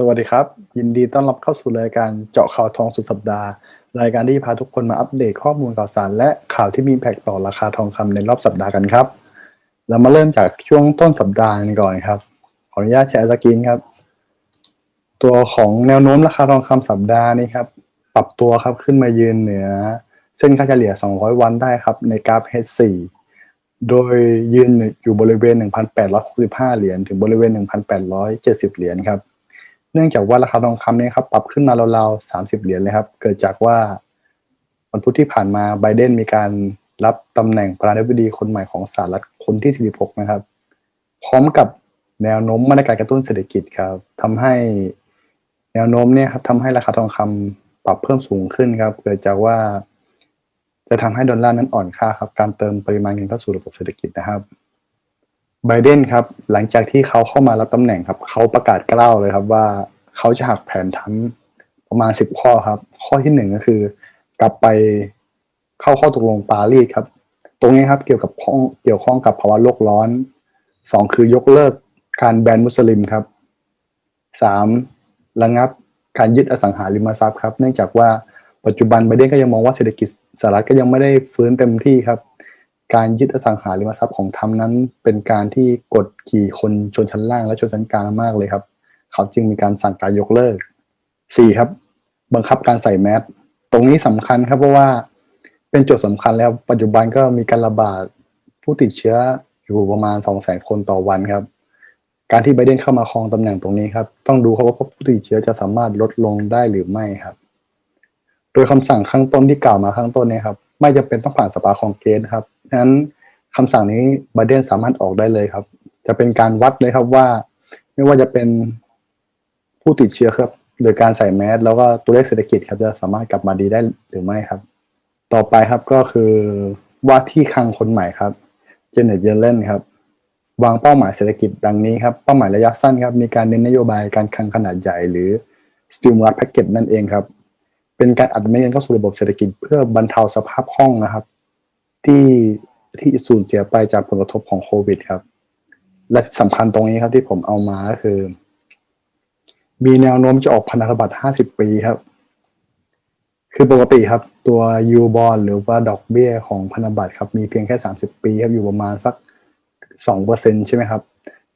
สวัสดีครับ ยินดีต้อนรับเข้าสู่รายการเจาะข่าวทองสุดสัปดาห์ รายการที่พาทุกคนมาอัปเดตข้อมูลข่าวสาร และข่าวที่มีแพกต่อราคาทองคำในรอบสัปดาห์กันครับ เรามาเริ่มจากช่วงต้นสัปดาห์กันก่อนครับ ขออนุญาตแชร์สกรีนครับ ตัวของแนวโน้มราคาทองคำสัปดาห์นี้ครับ ปรับตัวครับขึ้นมายืนเหนือ เส้นค่าเฉลี่ย 200 วันได้ครับ ในกราฟ H4 โดยยืนอยู่บริเวณ 1,865 เหรียญถึงบริเวณ 1,870 เหรียญครับ เนื่องจากว่าราคาทองคำเนี่ยครับปรับขึ้นมาราวๆ30เหรียญเลยครับ เกิดจากว่าวันพุธที่ผ่านมาไบเดนมีการรับตำแหน่งประธานาธิบดีคนใหม่ของสหรัฐคนที่ 46 นะครับ พร้อมกับแนวโน้มมาตรการกระตุ้นเศรษฐกิจครับทำให้แนวโน้มเนี่ยครับทำให้ราคาทองคำปรับเพิ่มสูงขึ้นครับ เกิดจากว่า จะทำให้ดอลลาร์นั้นอ่อนค่าครับ การเติมปริมาณเงินเข้าสู่ระบบเศรษฐกิจนะครับ ไบเดนครับ หลังจากที่เขาเข้ามารับตำแหน่งครับ เขาประกาศกล้าวเลยครับว่าเขาจะหักแผนทั้งประมาณสิบข้อครับ ข้อที่หนึ่งก็คือ กลับไปเข้าข้อตกลงปารีสครับ ตรงนี้ครับเกี่ยวกับข้อเกี่ยวข้องกับภาวะโลกร้อนสองคือยกเลิกการแบนมุสลิมครับสามระงับการยึดอสังหาริมทรัพย์ครับ เนื่องจากว่าปัจจุบันไบเดนก็ยังมองว่าเศรษฐกิจสหรัฐก็ยังไม่ได้ฟื้นเต็มที่ครับ การยึดอสังหาริมทรัพย์ของทรัมป์นั้น เป็นการที่กดขี่คนชนชั้นล่างและชนชั้นกลางมากเลยครับ เขาจึงมีการสั่งการยกเลิกสี่ครับ บังคับการใส่แมสตรงนี้สำคัญครับเพราะว่าเป็นโจทย์สำคัญแล้วปัจจุบันก็มีการระบาดผู้ติดเชื้ออยู่ประมาณ2 0 0 0 0 0คนต่อวันครับ การที่ไบเดนเข้ามาครองตำแหน่งตรงนี้ครับ ต้องดูครับว่าผู้ติดเชื้อจะสามารถลดลงได้หรือไม่ครับ โดยคำสั่งข้างต้นที่กล่าวมาข้างต้นเนี่ยครับ ไม่จำเป็นต้องผ่านสภาคองเกรสครับ นั้นคำสั่งนี้ไบเดนสามารถออกได้เลยครับ จะเป็นการวัดเลยครับว่า ไม่ว่าจะเป็นผู้ติดเชื้อครับโดยการใส่แมสแล้วก็ตัวเลขเศรษฐกิจครับจะสามารถกลับมาดีได้หรือไม่ครับ ต่อไปครับก็คือว่าที่คลังคนใหม่ครับเจเน็ตเยเลนครับ วางเป้าหมายเศรษฐกิจดังนี้ครับ เป้าหมายระยะสั้นครับ มีการเน้นนโยบายการคลังขนาดใหญ่หรือ stimulus package นั่นเองครับ เป็นการอัดเม็ดเงินเข้าสู่ระบบเศรษฐกิจเพื่อบรรเทาสภาพคล่องนะครับ ที่ที่สูญเสียไปจากผลกระทบของโควิดครับ และสำคัญตรงนี้ครับที่ผมเอามาก็คือ มีแนวโน้มจะออกพันธบัตร50ปีครับ คือปกติครับ ตัวยูบอลหรือว่าดอกเบี้ยของพันธบัตรครับมีเพียงแค่30ปีครับอยู่ประมาณสัก2%ใช่ไหมครับ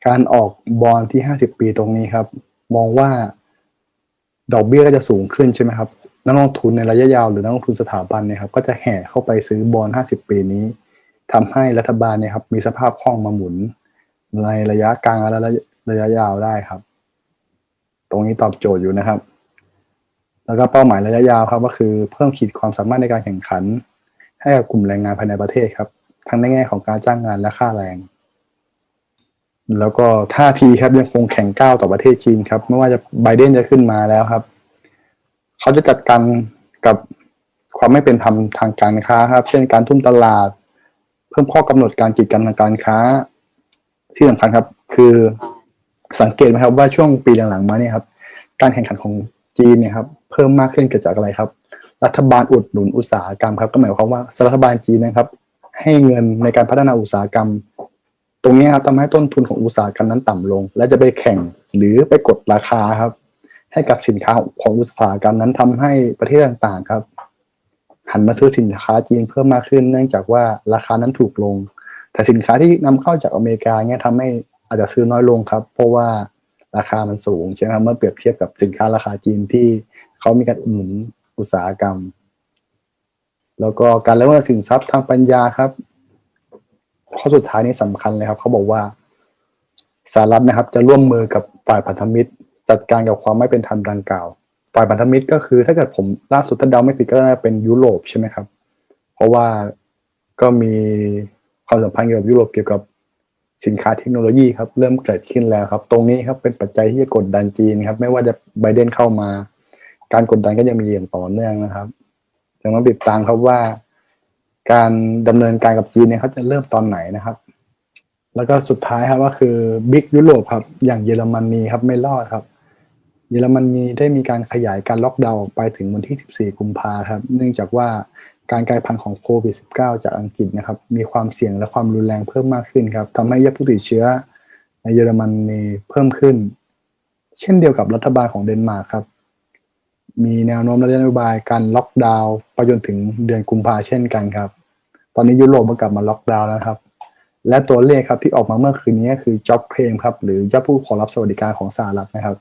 การออกบอลที่50ปีตรงนี้ครับ มองว่าดอกเบี้ยก็จะสูงขึ้นใช่ไหมครับ นักลงทุนในระยะยาวหรือนักลงทุนสถาบันเนี่ยครับก็จะแห่เข้าไปซื้อบอล50 ปีนี้ทำให้รัฐบาลเนี่ยครับมีสภาพคล่องมาหมุน ในระยะกลางและระยะยาวได้ครับ ตรงนี้ตอบโจทย์อยู่นะครับ แล้วก็เป้าหมายระยะยาวครับ ก็คือเพิ่มขีดความสามารถในการแข่งขัน ให้กับกลุ่มแรงงานภายในประเทศครับ ทั้งในแง่ของการจ้างงานและค่าแรง แล้วก็ท่าทีครับยังคงแข็งก้าวต่อประเทศจีนครับไม่ว่าจะไบเดนจะขึ้นมาแล้วครับ เขาจะจัดการกับความไม่เป็นธรรมทางการค้าครับ เช่นการทุ่มตลาด เพิ่มข้อกำหนดการกีดกันทางการค้า ที่สำคัญครับ คือสังเกตไหมครับว่าช่วงปีหลังๆมาเนี่ยครับ การแข่งขันของจีนเนี่ยครับ เพิ่มมากขึ้นเกิดจากอะไรครับ รัฐบาลอุดหนุนอุตสาหกรรมครับ ก็หมายความว่ารัฐบาลจีนนะครับ ให้เงินในการพัฒนาอุตสาหกรรม ตรงนี้ครับทำให้ต้นทุนของอุตสาหกรรมนั้นต่ำลง และจะไปแข่งหรือไปกดราคาครับ ให้กับสินค้าของอุตสาหกรรมนั้นทำให้ประเทศต่างๆ ครับ หันมาซื้อสินค้าจีนเพิ่มมากขึ้น เนื่องจากว่าราคานั้นถูกลง แต่สินค้าที่นำเข้าจากอเมริกาเนี่ยทำให้อาจจะซื้อน้อยลงครับ เพราะว่าราคามันสูงใช่ไหมครับเมื่อเปรียบเทียบกับสินค้าราคาจีนที่เขามีการอุดหนุนอุตสาหกรรม แล้วก็การละเมิดสินทรัพย์ทางปัญญาครับ ข้อสุดท้ายนี้สำคัญเลยครับ เขาบอกว่าสหรัฐนะครับ จะร่วมมือกับฝ่ายพันธมิตร จัดการกับความไม่เป็นธรรมดังกล่าว ฝ่ายพันธมิตรก็คือ ถ้าเกิดผมล่าสุดถ้าเดาไม่ผิดก็น่าจะเป็นยุโรปใช่ไหมครับ เพราะว่าก็มีความสัมพันธ์เกี่ยวกับยุโรปเกี่ยวกับสินค้าเทคโนโลยีครับเริ่มเกิดขึ้นแล้วครับ ตรงนี้ครับเป็นปัจจัยที่จะกดดันจีนครับ ไม่ว่าจะไบเดนเข้ามา การกดดันก็ยังมีอย่างต่อเนื่องนะครับยังต้องติดตามครับว่า การดำเนินการกับจีนเนี่ยเขาจะเริ่มตอนไหนนะครับ แล้วก็สุดท้ายครับก็คือบิ๊กยุโรปครับ อย่างเยอรมนีครับไม่รอดครับ เยอรมนีได้มีการขยายการล็อกดาวน์ออกไปถึงวันที่ 14 กุมภาครับ เนื่องจากว่าการกลายพันธุ์ของโควิด -19 จากอังกฤษนะครับ มีความเสี่ยงและความรุนแรงเพิ่มมากขึ้นครับทำให้ยอดผู้ติดเชื้อในเยอรมนีเพิ่มขึ้น เช่นเดียวกับรัฐบาลของเดนมาร์กครับ มีแนวโน้มและนโยบายการล็อกดาวน์ไปจนถึงเดือนกุมภาเช่นกันครับ ตอนนี้ยุโรปมันกลับมาล็อกดาวน์แล้วครับ และตัวเลขครับที่ออกมาเมื่อคืนนี้คือ job claim ครับหรือยอดผู้ขอรับสวัสดิการของสหรัฐนะครับ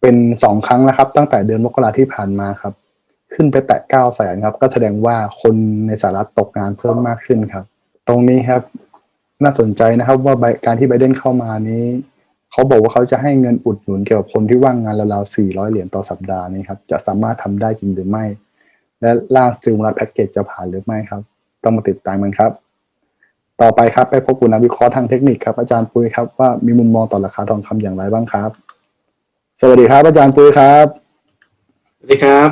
เป็นสองครั้งแล้วครับ ตั้งแต่เดือนมกราที่ผ่านมาครับ ขึ้นไปแตะเก้าแสนครับ ก็แสดงว่าคนในสหรัฐตกงานเพิ่มมากขึ้นครับ ตรงนี้ครับน่าสนใจนะครับว่าการที่ไบเดนเข้ามานี้เขาบอกว่าเขาจะให้เงินอุดหนุนเกี่ยวกับคนที่ว่างงานราวๆ 400 เหรียญต่อสัปดาห์นี้ครับ จะสามารถทำได้จริงหรือไม่ และร่างสติมูลัสแพ็กเกจจะผ่านหรือไม่ครับ ต้องมาติดตามกันครับ ต่อไปครับไปพบกับนักวิเคราะห์ทางเทคนิคครับอาจารย์ปุ้ยครับว่ามีมุมมองต่อราคาทองคำอย่างไรบ้างครับ สวัสดีครับ อาจารย์ปุ้ยครับ สวัสดีครับ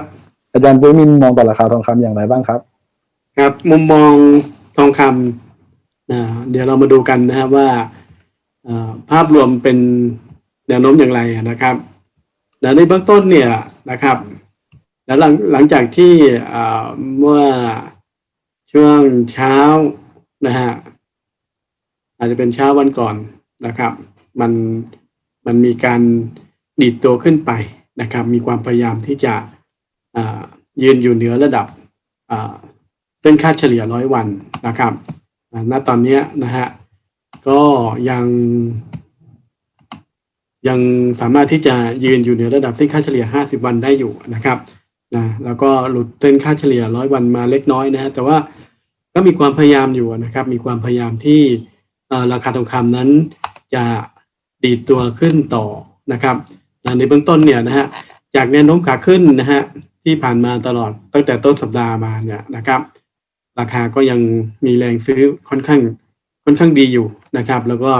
อาจารย์ปุ้ยมีมุมมองต่อราคาทองคำอย่างไรบ้างครับ ครับ มุมมองทองคำนะเดี๋ยวเรามาดูกันนะครับว่าเอ่อภาพรวมเป็นแนวโน้มอย่างไรนะครับแล้วในเบื้องต้นเนี่ยนะครับแล้วหลังหลังจากที่เอ่อเมื่อช่วงเช้านะฮะอาจจะเป็นเช้าวันก่อนนะครับ มันมันมีการ ดีดตัวขึ้นไปนะครับ มีความพยายามที่จะยืนอยู่เหนือระดับเส้นค่าเฉลี่ยร้อยวันนะครับณตอนนี้นะฮะก็ยัง ยังสามารถที่จะยืนอยู่เหนือระดับเส้นค่าเฉลี่ย 50 วันได้อยู่นะครับนะแล้วก็หลุดเส้นค่าเฉลี่ยร้อยวันมาเล็กน้อยนะฮะแต่ว่าก็มีความพยายามอยู่นะครับ มีความพยายามที่ราคาทองคำนั้นจะดีดตัวขึ้นต่อนะครับ ในเบื้องต้นเนี่ยนะฮะจากแนวโน้มขาขึ้นนะฮะที่ผ่านมาตลอดตั้งแต่ต้นสัปดาห์มาเนี่ยนะครับ ราคาก็ยังมีแรงซื้อค่อนข้างค่อนข้างดีอยู่นะครับ แล้วก็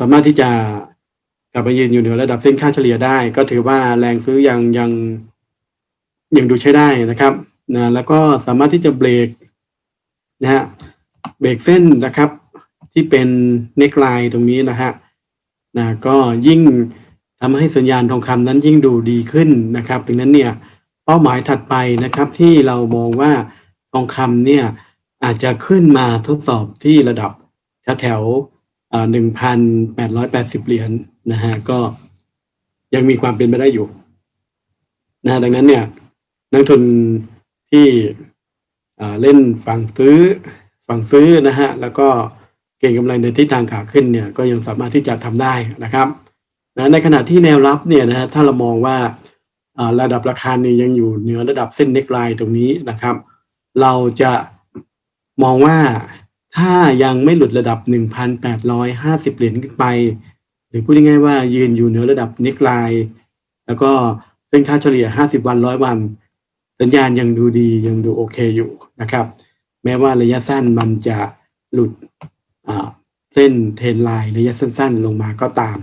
สามารถที่จะกลับไปยืนอยู่เหนือระดับเส้นค่าเฉลี่ยได้ ก็ถือว่าแรงซื้อยังยังยังดูใช้ได้นะครับนะแล้วก็สามารถที่จะเบรกนะฮะเบรกเส้นนะครับ ที่เป็นเนกไลน์ตรงนี้นะฮะนะก็ยิ่ง ทำให้สัญญาณทองคำนั้นยิ่งดูดีขึ้นนะครับดังนั้นเนี่ยเป้าหมายถัดไปนะครับที่เรามองว่าทองคำเนี่ยอาจจะขึ้นมาทดสอบที่ระดับแถวหนึ่งพันแปดร้อยแปดสิบเหรียญนะฮะก็ยังมีความเป็นไปได้อยู่นะฮะดังนั้นเนี่ยนักทุนที่เล่นฝั่งซื้อฝั่งซื้อนะฮะแล้วก็เก่งกำไรในทิศทางขาขึ้นเนี่ยก็ยังสามารถที่จะทำได้นะครับ นะในขณะที่แนวรับเนี่ยนะถ้าเรามองว่าระดับราคานี้ยังอยู่เหนือระดับเส้นเน็กไลน์ตรงนี้นะครับ เราจะมองว่าถ้ายังไม่หลุดระดับ 1,850 เหรียญขึ้นไป หรือพูดง่ายๆว่ายืนอยู่เหนือระดับเน็กไลน์แล้วก็เส้นค่าเฉลี่ย 50 วัน 100 วัน สัญญาณยังดูดียังดูโอเคอยู่นะครับ แม้ว่าระยะสั้นมันจะหลุดเส้นเทรนไลน์ระยะสั้นๆ ลงมาก็ตาม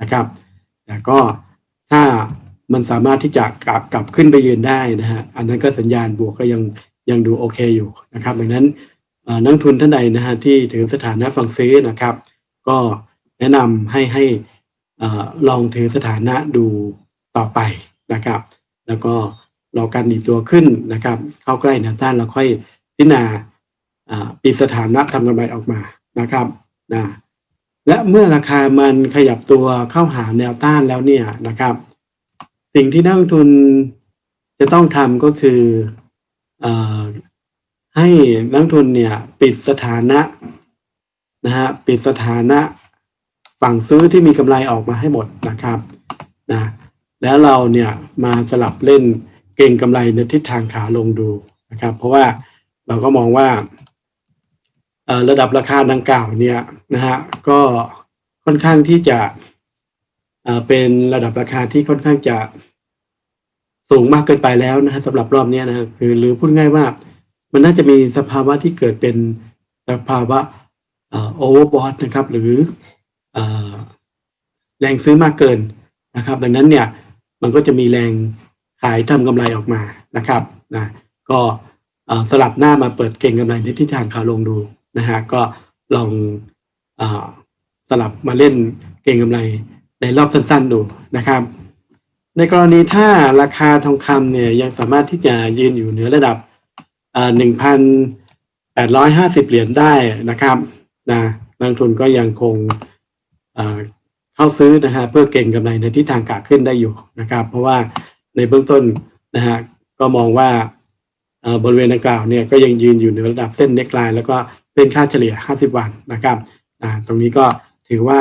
นะครับแต่ก็ถ้ามันสามารถที่จะกลับกลับขึ้นไปยืนได้นะฮะอันนั้นก็สัญญาณบวกก็ยังยังดูโอเคอยู่นะครับดังนั้นนักทุนท่านใดนะฮะที่ถือสถานะฝั่งซื้อนะครับ ก็แนะนำให้ให้ลองถือสถานะดูต่อไปนะครับ แล้วก็รอการดีตัวขึ้นนะครับ เข้าใกล้แนวต้านเราค่อยพิจารณาอ่าปิดสถานะทำกำไรออกมานะครับนะ และเมื่อราคามันขยับตัวเข้าหาแนวต้านแล้วเนี่ยนะครับ สิ่งที่นักลงทุนจะต้องทำก็คืออให้นักทุนเนี่ยปิดสถานะนะฮะปิดสถานะฝั่งซื้อที่มีกำไรออกมาให้หมดนะครับนะแล้วเราเนี่ยมาสลับเล่นเก่งกำไรในทิศทางขาลงดูนะครับ เพราะว่าเราก็มองว่า ระดับราคาดังกล่าวเนี่ยนะฮะก็ค่อนข้างที่จะเป็นระดับราคาที่ค่อนข้างจะสูงมากเกินไปแล้วนะฮะสำหรับรอบนี้นะคือหรือพูดง่ายว่า มันน่าจะมีสภาวะที่เกิดเป็นสภาวะโอเวอร์บอทนะครับ หรืออแรงซื้อมากเกินนะครับ ดังนั้นเนี่ยมันก็จะมีแรงขายทำกำไรออกมานะครับนะก็สลับหน้ามาเปิดเก่งกำไรในทิศทางขาลงดู นะฮะก็ลองอสลับมาเล่นเก่งกำไรในรอบสั้นๆดูนะครับ ในกรณีถ้าราคาทองคำเนี่ยยังสามารถที่จะยืนอยู่เหนือระดับหนึ่งพันแปดร้อยห้าสิบเหรียญได้นะครับนะนักลงทุนก็ยังคงเข้าซื้อนะฮะเพื่อเก่งกำไรในทิศทางขาขึ้นได้อยู่นะครับ เพราะว่าในเบื้องต้นนะฮะก็มองว่าบริเวณดังกล่าวเนี่ยก็ยังยืนอยู่ในระดับเส้นเน็กไลน์แล้วก็ เป็นค่าเฉลี่ย 50 วันนะครับตรงนี้ก็ถือว่า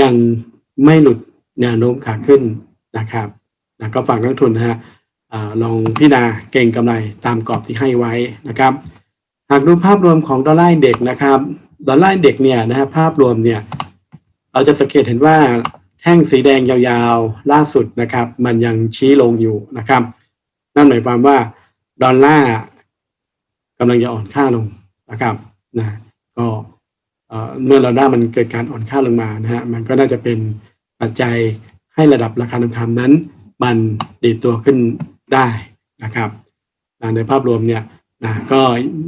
ยังไม่หลุดแนวโน้มขาขึ้นนะครับนะก็ฝากนักทุนนะฮะลองพิจารณาเก่งกำไรตามกรอบที่ให้ไว้นะครับ หากดูภาพรวมของดอลลาร์เด็กนะครับ ดอลลาร์เด็กเนี่ยนะฮะภาพรวมเนี่ยเราจะสังเกตเห็นว่าแท่งสีแดงยาวๆล่าสุดนะครับ มันยังชี้ลงอยู่นะครับ นั่นหมายความว่าดอลลาร์กำลังจะอ่อนค่าลง นะครับนะก็เอ่อเมื่อดอลลาร์มันเกิดการอ่อนค่าลงมานะฮะมันก็น่าจะเป็นปัจจัยให้ระดับราคาทองคำนั้น มันดีตัวขึ้นได้นะครับนะในภาพรวมเนี่ยนะก็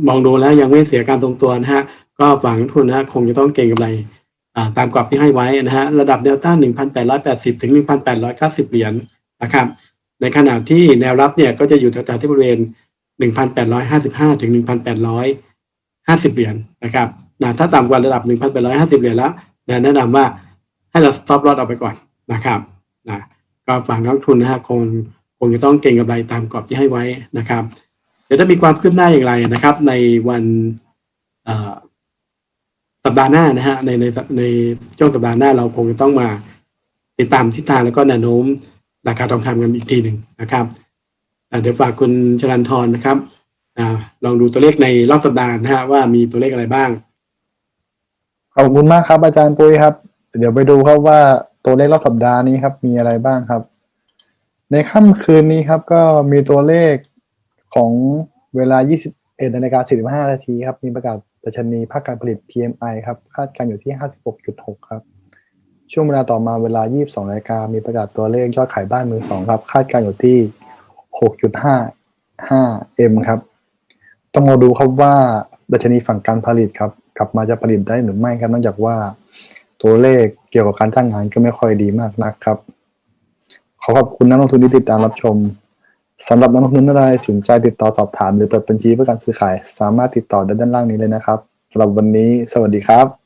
มองดูแล้วยังไม่เสียการทรงตัวนะฮะก็ฝั่งทุนนะคงจะต้องเก็งกำไรตามกรอบที่ให้ไว้นะฮะระดับแนวต้าน 1,880 ถึง 1,890 เหรียญนะครับในขณะที่แนวรับเนี่ยก็จะอยู่แถวๆที่บริเวณ 1,855 ถึง 50 เหรียญนะครับนะถ้าต่ำกว่าระดับ 1,850 เหรียญแล้วนะแนะนำว่าให้เรา stop loss ออกไปก่อนนะครับนะก็ฝากนักทุนนะฮะคงคงจะต้องเก็งกำไรตามกรอบที่ให้ไว้นะครับ เดี๋ยวจะมีความคืบหน้าอย่างไรนะครับ ในวันสัปดาห์หน้านะฮะในในในช่วงสัปดาห์หน้าเราคงจะต้องมาติดตามทิศทางแล้วก็แนวโน้มราคาทองคำกันอีกทีหนึ่งนะครับเดี๋ยวฝากคุณชลันทรนะครับ อ่าลองดูตัวเลขในรอบสัปดาห์นะฮะว่ามีตัวเลขอะไรบ้าง ขอบคุณมากครับ อาจารย์ปุ้ยครับ เดี๋ยวไปดูครับว่าตัวเลขรอบสัปดาห์นี้ครับ มีอะไรบ้างครับ ในค่ำคืนนี้ครับ ก็มีตัวเลขของเวลา 21นาฬิกา45นาทีครับ มีประกาศดัชนีภาคการผลิต PMI ครับ คาดการณ์อยู่ที่ 56.6 ครับ ช่วงเวลาต่อมาเวลา 22นาฬิกามีประกาศตัวเลขยอดขายบ้านมือสองครับ คาดการณ์อยู่ที่ 6.55 M ครับ ต้องมาดูครับว่าดัชนีฝั่งการผลิตครับ กลับมาจะผลิตได้หรือไม่ครับเนื่องจากว่าตัวเลขเกี่ยวกับการจ้างงานก็ไม่ค่อยดีมากนักครับ ขอขอบคุณนักลงทุนที่ติดตามรับชมสำหรับนักลงทุนท่านใดสนใจติดต่อสอบถามหรือเปิดบัญชีเพื่อการซื้อขาย สามารถติดต่อได้ด้านล่างนี้เลยนะครับสำหรับวันนี้ สวัสดีครับ